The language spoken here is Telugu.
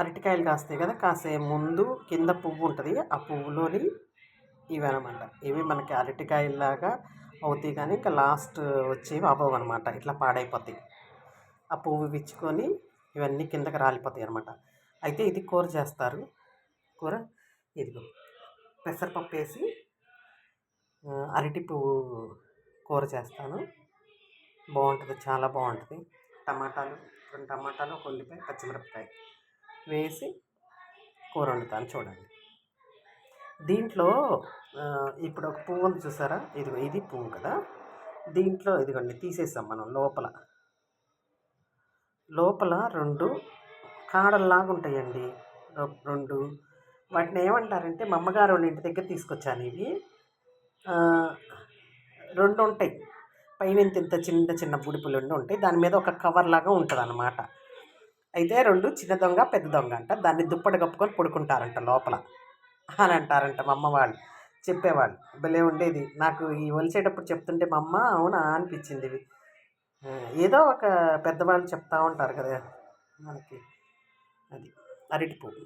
అరటికాయలు కాస్తాయి కదా కాసే ముందు కింద పువ్వు ఉంటుంది. ఆ పువ్వులోని ఇవి అనమాట ఇవి మనకి అరటికాయలాగా అవుతాయి కానీ ఇంకా లాస్ట్ వచ్చేవి అభవం అనమాట ఇట్లా పాడైపోతాయి. ఆ పువ్వు విచ్చుకొని ఇవన్నీ కిందకి రాలిపోతాయి అనమాట అయితే ఇది కూర చేస్తారు. కూర ఇదిగో పెసరపప్పు వేసి అరటి పువ్వు కూర చేస్తాను. బాగుంటుంది చాలా బాగుంటుంది. టమాటాలు రెండు టమాటాలు ఒక ఉల్లిపాయ పచ్చిమిరపకాయ. వేసి కూర వండుతాను చూడండి. దీంట్లో ఇప్పుడు ఒక పువ్వు ఉంది చూసారా? ఇది ఇది పువ్వు కదా? దీంట్లో ఇదిగోండి తీసేసాం మనం లోపల. లోపల రెండు కాడల్లాగా ఉంటాయండి. రెండు. వాటిని ఏమంటారంటే మా అమ్మగారు వాళ్ళ ఇంటి దగ్గర తీసుకొచ్చాను ఇవి. రెండు ఉంటాయి పైన ఇంత ఇంత చిన్న చిన్న బుడిపులు రెండు ఉంటాయి. దాని మీద ఒక కవర్ లాగా ఉంటుంది అన్నమాట అయితే రెండు చిన్న దొంగ పెద్ద దొంగ అంట. దాన్ని దుప్పటి కప్పుకొని పడుకుంటారంట లోపల. అని అంటారంట మా అమ్మ వాళ్ళు. చెప్పేవాళ్ళు. భలే ఉండేది. నాకు ఈ వలిసేటప్పుడు చెప్తుంటే మా అమ్మ అవునా? అనిపించింది ఇవి. ఏదో ఒక పెద్దవాళ్ళు చెప్తా ఉంటారు కదా మనకి. అది అరటి పువ్వు